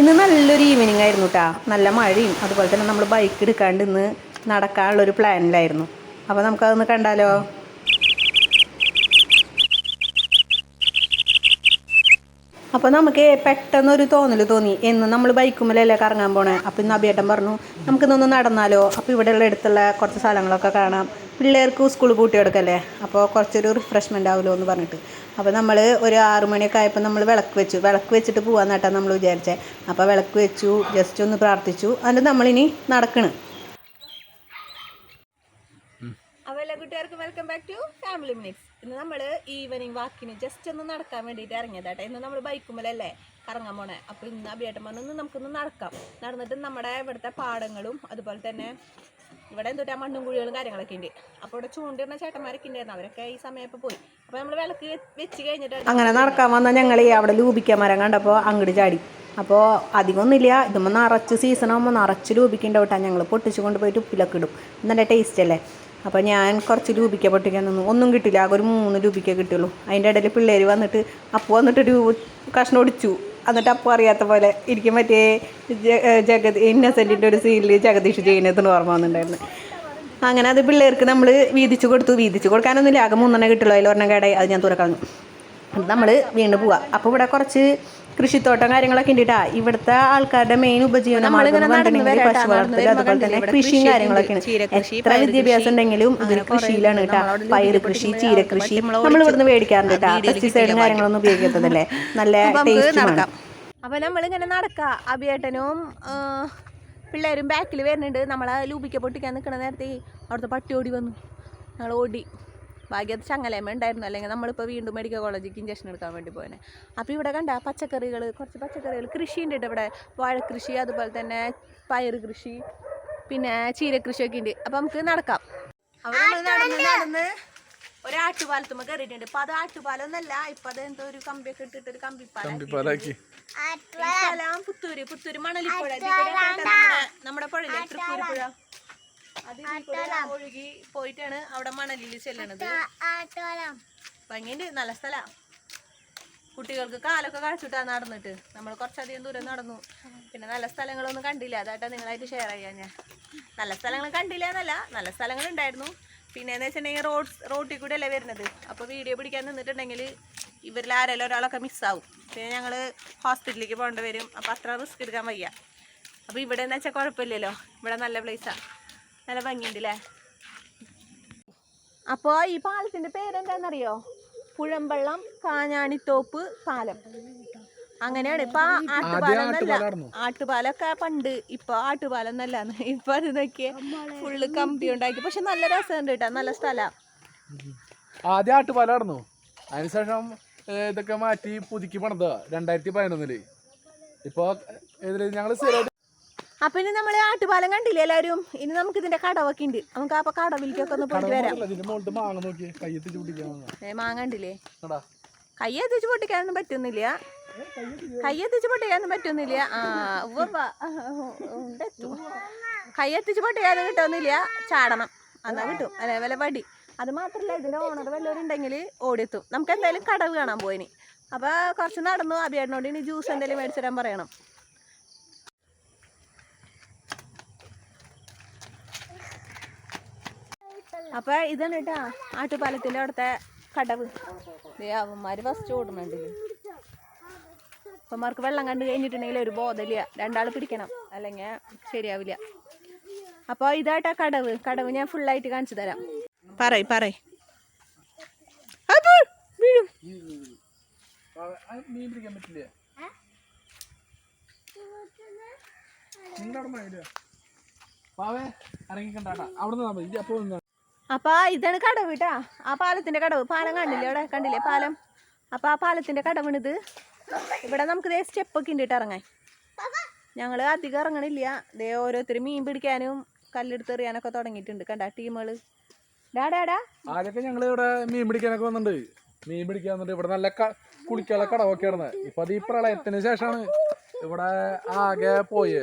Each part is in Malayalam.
ഇന്ന് നല്ലൊരു ഈവനിങ് ആയിരുന്നു കേട്ടോ നല്ല മഴയും അതുപോലെ തന്നെ നമ്മൾ ബൈക്ക് എടുക്കാണ്ട് ഇന്ന് നടക്കാനുള്ളൊരു പ്ലാനിലായിരുന്നു അപ്പോൾ നമുക്കതൊന്ന് കണ്ടാലോ? അപ്പോൾ നമുക്ക് പെട്ടെന്നൊരു തോന്നൽ തോന്നി. എന്ന് നമ്മൾ ബൈക്കുമ്മലല്ലേ കറങ്ങാൻ പോണേ? അപ്പോൾ ഇന്ന് അഭിയേട്ടൻ പറഞ്ഞു നമുക്കിന്നൊന്ന് നടന്നാലോ? അപ്പോൾ ഇവിടെയുള്ള അടുത്തുള്ള കുറച്ച് സ്ഥലങ്ങളൊക്കെ കാണാം. പിള്ളേർക്ക് സ്കൂൾ പൂട്ടി കൊടുക്കല്ലേ? അപ്പോൾ കുറച്ചൊരു റിഫ്രഷ്മെന്റ് ആവുമല്ലോ എന്ന് പറഞ്ഞിട്ട്. അപ്പോൾ നമ്മൾ ഒരു ആറ് മണിയൊക്കെ ആയപ്പോൾ നമ്മൾ വിളക്ക് വെച്ചു. വിളക്ക് വെച്ചിട്ട് പോകാമെന്നാട്ടാ നമ്മൾ വിചാരിച്ചത് അപ്പോൾ വിളക്ക് വെച്ചു ജസ്റ്റ് ഒന്ന് പ്രാർത്ഥിച്ചു. എന്നിട്ട് നമ്മളിനി നടക്കണം. അപ്പോൾ എല്ലാ കൂട്ടുകാർക്കും welcome back to family minutes ഇന്ന് നമ്മൾ ഈവനിങ് വാക്കിന് ജസ്റ്റ് ഒന്ന് നടക്കാൻ വേണ്ടിയിട്ട് ഇറങ്ങിയതാട്ടെ. ഇന്ന് നമ്മൾ ബൈക്കുമ്മലല്ലേ? കറങ്ങാൻ പോണേ. അപ്പോൾ ഇന്ന് അഭിയേട്ടൻ പറഞ്ഞു "ഇന്ന് നമുക്കൊന്ന് നടക്കാം. നടന്നിട്ട് നമ്മുടെ ഇവിടുത്തെ പാടങ്ങളും അതുപോലെ തന്നെ ഇവിടെ എന്തൊട്ടാ മണ്ണും കുഴികളും കാര്യങ്ങളൊക്കെ ഉണ്ട്. അപ്പോൾ ഇവിടെ ചൂണ്ടിടുന്ന ചേട്ടന്മാരൊക്കെ ഉണ്ടായിരുന്നു. അവരൊക്കെ ഈ സമയത്ത് പോയി. അപ്പോൾ നമ്മൾ വിളക്ക് വെച്ച് കഴിഞ്ഞിട്ട് അങ്ങനെ നടക്കാൻ വന്ന ഞങ്ങൾ അവിടെ ലൂപിക്ക മരം കണ്ടപ്പോൾ അങ്ങോട്ട് ചാടി. അപ്പോൾ അധികമൊന്നുമില്ല. ഇതുമ്പോൾ നിറച്ച് സീസൺ ആകുമ്പോൾ നിറച്ച് ലൂപിക്കേണ്ട കേട്ടോ. ഞങ്ങൾ പൊട്ടിച്ചു കൊണ്ട് പോയിട്ട് ഉപ്പിലൊക്കെ ഇടും. നല്ല ടേസ്റ്റ് അല്ലേ? അപ്പോൾ ഞാൻ കുറച്ച് രൂപിക്ക പൊട്ടിക്കാൻ നിന്നു. ഒന്നും കിട്ടില്ല. ആകെ ഒരു മൂന്ന് രൂപിക്ക കിട്ടുള്ളൂ അതിന്റെ ഇടയിൽ പിള്ളേർ വന്നിട്ട് അപ്പോൾ വന്നിട്ട് ഒരു കഷ്ണം ഒടിച്ചു. എന്നിട്ട് അപ്പം അറിയാത്ത പോലെ ഇരിക്കും. മറ്റേ ജഗതി ഇന്നസെന്റിന്റെ ഒരു സീനിൽ ജഗദീഷ് ചെയ്യുന്നതെന്ന് ഓർമ്മ വന്നിട്ടുണ്ടായിരുന്നു. അങ്ങനെ അത് പിള്ളേർക്ക് നമ്മൾ വീതിച്ച് കൊടുത്തു. വീതിച്ച് കൊടുക്കാനൊന്നുമില്ല. ആകെ മൂന്നെണ്ണം കിട്ടുള്ളൂ. അതിൽ ഒരെണ്ണം കേടായി. അത് ഞാൻ തുറക്കുന്നു നമ്മൾ വീണ്ടും പോവാം. അപ്പോൾ ഇവിടെ കുറച്ച് കൃഷിത്തോട്ടം കാര്യങ്ങളൊക്കെ ഉണ്ടിട്ടാ. ഇവിടുത്തെ ആൾക്കാരുടെ മെയിൻ ഉപജീവന പശു വളർത്തൽ അതുപോലെ തന്നെ കൃഷിയും കാര്യങ്ങളൊക്കെയാണ്. എത്ര വിദ്യാഭ്യാസം ഉണ്ടെങ്കിലും ഇവർ കൃഷിയിലാണ് കേട്ടാ. പയറ് കൃഷി ചീരകൃഷി നമ്മൾ ഇവിടുന്ന് മേടിക്കാറുണ്ട് കേട്ടാ. പെസ്റ്റിസൈഡും കാര്യങ്ങളൊന്നും ഉപയോഗിക്കത്തതല്ലേ? നല്ല ടേസ്റ്റുമാണ് അപ്പൊ നമ്മളിങ്ങനെ നടക്ക. അഭിയേട്ടനും പിള്ളേരും ബാക്കിൽ വരുന്നുണ്ട്. നമ്മളെ ലൂപിക്ക പൊട്ടിക്കാൻ നിൽക്കുന്ന നേരത്തെ അവിടുത്തെ പട്ടി ഓടി വന്നു. ഞങ്ങൾ ഓടി. ഭാഗ്യത് ചങ്ങലേമ ഉണ്ടായിരുന്നു. അല്ലെങ്കിൽ നമ്മളിപ്പോൾ വീണ്ടും മെഡിക്കൽ കോളേജിലേക്ക് ഇഞ്ചക്ഷൻ എടുക്കാൻ വേണ്ടി പോയനെ. അപ്പോൾ ഇവിടെ കണ്ട പച്ചക്കറികൾ കുറച്ച് പച്ചക്കറികൾ. കൃഷി ഉണ്ട് കേട്ടോ ഇവിടെ. വാഴക്കൃഷി അതുപോലെ തന്നെ പയർ കൃഷി പിന്നെ ചീരകൃഷിയൊക്കെ ഉണ്ട്. അപ്പോൾ നമുക്ക് നടക്കാം. നമ്മൾ നടന്ന് നടന്ന് ഒരു ആട്ടുപാലത്തുമ്മ കയറിയിട്ടുണ്ട്. ഇപ്പൊ അത് ആട്ടുപാലൊന്നല്ല ഇപ്പൊ അത് എന്തോ ഒരു കമ്പിയൊക്കെ ഇട്ടിട്ട് ഒരു കമ്പിപ്പാലം പുത്തൂര് പുത്തൂര് മണലിപ്പുഴ. നമ്മുടെ പുഴയിലെ തൃപ്പൂര് പുഴ അത് ഒഴുകി പോയിട്ടാണ് അവിടെ മണലിൽ ചെല്ലണത്. ഭംഗിയുണ്ട്. നല്ല സ്ഥല. കുട്ടികൾക്ക് കാലൊക്കെ കഴിച്ചിട്ടാ നടന്നിട്ട്. നമ്മൾ കുറച്ചധികം ദൂരം നടന്നു. പിന്നെ നല്ല സ്ഥലങ്ങളൊന്നും കണ്ടില്ല. അതായിട്ടാ നിങ്ങളായിട്ട് ഷെയർ ചെയ്യാൻ ഞാൻ. നല്ല സ്ഥലങ്ങൾ കണ്ടില്ല എന്നല്ല. നല്ല സ്ഥലങ്ങൾ ഉണ്ടായിരുന്നു. പിന്നെ എന്ന് വെച്ചിട്ടുണ്ടെങ്കിൽ റോഡ് റോട്ടിൽ കൂടെ അല്ലേ വരുന്നത്. അപ്പോൾ വീഡിയോ പിടിക്കാൻ നിന്നിട്ടുണ്ടെങ്കിൽ ഇവരിൽ ആരെങ്കിലും ഒരാളൊക്കെ മിസ്സാവും പിന്നെ ഞങ്ങൾ ഹോസ്പിറ്റലിലേക്ക് പോകേണ്ടി വരും. അപ്പോൾ അത്ര റിസ്ക് എടുക്കാൻ വയ്യ. അപ്പോൾ ഇവിടെ എന്ന് വെച്ചാൽ കുഴപ്പമില്ലല്ലോ. ഇവിടെ നല്ല പ്ലേസാണ് നല്ല ഭംഗിയുണ്ട് അല്ലേ അപ്പോൾ ഈ പാലത്തിന്റെ പേരെന്താണെന്നറിയോ പുഴമ്പള്ളം കാഞ്ഞാണിത്തോപ്പ് പാലം. അങ്ങനെയാണ്. ഇപ്പൊ ആട്ടുപാലൊന്നല്ല. ആട്ടുപാലം എന്നല്ല ആട്ടുപാലൊക്കെ പണ്ട് ഇപ്പൊ ആട്ടുപാലം എന്നല്ലാന്ന് ഇപ്പൊ അത് നോക്കിയേ ഫുള്ള് കമ്പി ഉണ്ടാക്കി. പക്ഷെ നല്ല രസമുണ്ട് കേട്ടോ. നല്ല സ്ഥലം. ആദ്യം ആട്ടുപാലായിരുന്നു. അതിനുശേഷം ഇതൊക്കെ മാറ്റി പുതുക്കി പണിതാ. രണ്ടായിരത്തി പതിനൊന്നിൽ. ഇപ്പൊ ഞങ്ങൾ അപ്പൊ ഇനി നമ്മൾ ആട്ടുപാലം കണ്ടില്ലേ എല്ലാരും? ഇനി നമുക്ക് ഇതിന്റെ കടവൊക്കെ ഉണ്ട്. നമുക്ക് അപ്പൊ കടവിലേക്കൊക്കെ ഒന്ന് പോയിട്ട് വരാം. മാങ്ങ കണ്ടില്ലേ? കൈ എത്തിച്ച് പൊട്ടിക്കാനൊന്നും പറ്റുന്നില്ല. കൈ എത്തിച്ച് പൊട്ടിക്കാനൊന്നും പറ്റുന്നില്ല. ആ കൈ എത്തിച്ച് പൊട്ടിക്കാനൊന്നും കിട്ടുന്നില്ല. ചാടണം. എന്നാ കിട്ടും. അതേപോലെ വടി. അത് മാത്രല്ല ഇതിന്റെ ഓണർ വല്ലവരും ഉണ്ടെങ്കിൽ ഓടിയെത്തും. നമുക്ക് എന്തായാലും കടവ് കാണാൻ പോയിനി. അപ്പൊ കുറച്ച് നടന്നു. അഭിയാടിനോട് ഇനി ജ്യൂസ് എന്തെങ്കിലും മേടിച്ചു തരാൻ പറയണം. അപ്പൊ ഇതാണ് കേട്ടാ ആട്ടുപാലത്തിന്റെ അവിടുത്തെ കടവ്. അവന്മാര് ഫസ്റ്റ് ഓടുന്നുണ്ട്. അപ്പന്മാർക്ക് വെള്ളം കണ്ടു കഴിഞ്ഞിട്ടുണ്ടെങ്കിൽ ഒരു ബോധമില്ല. രണ്ടാൾ പിടിക്കണം. അല്ലെങ്കിൽ ശരിയാവില്ല. അപ്പോൾ ഇതായിട്ടാ കടവ്. കടവ് ഞാൻ ഫുള്ളായിട്ട് കാണിച്ചു തരാം. പറയ് പറയ്. വീഴും. മീൻ അവിടെ നിന്നാ അപ്പൊ ഇതാണ് കടവ് കേട്ടാ ആ പാലത്തിന്റെ കടവ്. പാലം കണ്ടില്ലേ അവിടെ? കണ്ടില്ലേ പാലം? അപ്പൊ ആ പാലത്തിന്റെ കടവണിത് ഇവിടെ നമുക്ക് ദേ സ്റ്റെപ്പൊക്കെ ഉണ്ട് കേട്ടോ ഇറങ്ങാൻ. ഞങ്ങൾ അധികം ഇറങ്ങണില്ല. ദേ ഓരോരുത്തർ മീൻ പിടിക്കാനും കല്ലെടുത്ത് എറിയാനൊക്കെ തുടങ്ങിയിട്ടുണ്ട്. കണ്ട ടീമുകൾ ആദ്യമൊക്കെ ഞങ്ങൾ ഇവിടെ മീൻ പിടിക്കാനൊക്കെ വന്നിട്ടുണ്ട്. മീൻ പിടിക്കാൻ വന്നിട്ട് ഇവിടെ നല്ല കുളിക്കാനുള്ള കടവൊക്കെ ഇടുന്നത് ഇപ്പൊ അത് ഈ പ്രളയത്തിന് ശേഷമാണ് ഇവിടെ ആകെ പോയേ.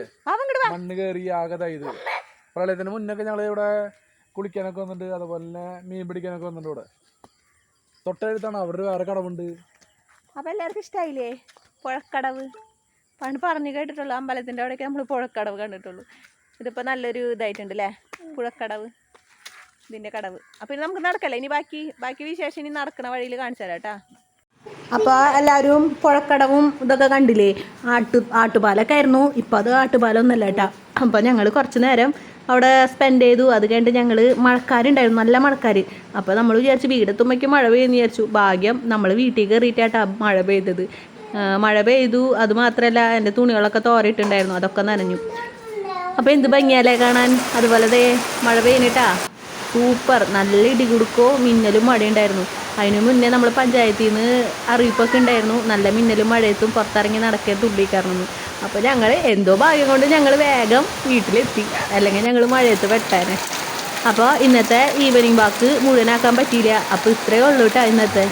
മണ്ണ് കയറി ആകെ ഇതായത്. പ്രളയത്തിന് മുന്നൊക്കെ ഞങ്ങൾ ഇവിടെ കുളിക്കാനൊക്കെ വന്നിട്ടുണ്ട്. അതുപോലെ തന്നെ മീൻ പിടിക്കാനൊക്കെ വന്നിട്ടുണ്ട് ഇവിടെ. തൊട്ടടുത്താണ്. അവിടെ വേറെ കടവുണ്ട്. അപ്പൊ എല്ലാവർക്കും ഇഷ്ടായില്ലേ? പുഴക്കടവ്. പണ്ട് പറഞ്ഞു കേട്ടിട്ടുള്ളൂ അമ്പലത്തിന്റെ അവിടെയൊക്കെ നമ്മൾ പുഴക്കടവ് കണ്ടിട്ടുള്ളൂ. ഇതിപ്പോൾ നല്ലൊരു ഇതായിട്ടുണ്ട് അല്ലേ പുഴക്കടവ്. ഇതിന്റെ കടവ്. അപ്പോൾ ഇനി നമുക്ക് നടക്കല്ലേ? ഇനി ബാക്കി ബാക്കി വിശേഷം ഇനി നടക്കുന്ന വഴിയിൽ കാണിച്ചു തരാം എല്ലാരും അപ്പോൾ എല്ലാവരും പുഴക്കടവും ഇതൊക്കെ കണ്ടില്ലേ? ആട്ടു ആട്ടുപാലൊക്കെ ആയിരുന്നു. ഇപ്പോൾ അത് ആട്ടുപാലൊന്നുമല്ല കേട്ടാ അപ്പോൾ ഞങ്ങൾ കുറച്ച് നേരം അവിടെ സ്പെൻഡ് ചെയ്തു. അത് കഴിഞ്ഞിട്ട് ഞങ്ങൾ മഴക്കാരുണ്ടായിരുന്നു നല്ല മഴക്കാർ അപ്പോൾ നമ്മൾ വിചാരിച്ചു വീടെത്തുമ്പോഴേക്കും മഴ പെയ്യുന്നു വിചാരിച്ചു. ഭാഗ്യം നമ്മൾ വീട്ടിൽ കയറിയിട്ടാട്ടാ മഴ പെയ്തത്. മഴ പെയ്തു. അത് മാത്രമല്ല എന്റെ തുണികളൊക്കെ തോരയിട്ടുണ്ടായിരുന്നു. അതൊക്കെ നനഞ്ഞു. അപ്പോൾ എന്ത് ഭംഗിയാലേ കാണാൻ? അതുപോലെ ദേ മഴ പെയ്യുന്നിട്ടാ. സൂപ്പർ നല്ല ഇടി കൊടുക്കോ മിന്നലും മഴയുണ്ടായിരുന്നു അതിനു മുന്നേ നമ്മൾ പഞ്ചായത്തിൽ നിന്ന് അറിയിപ്പൊക്കെ ഉണ്ടായിരുന്നു. നല്ല മിന്നലും മഴയത്തും പുറത്തിറങ്ങി നടക്കേ തുള്ളിക്കറന്നു അപ്പോൾ ഞങ്ങൾ എന്തോ ഭാഗ്യം കൊണ്ട് ഞങ്ങൾ വേഗം വീട്ടിലെത്തി. അല്ലെങ്കിൽ ഞങ്ങൾ മഴയത്ത് പെട്ടാനെ. അപ്പോൾ ഇന്നത്തെ ഈവനിങ് വാക്ക് മുഴുവനാക്കാൻ പറ്റിയില്ല. അപ്പോൾ ഇത്രയേ ഉള്ളൂ കേട്ടോ ഇന്നത്തെ.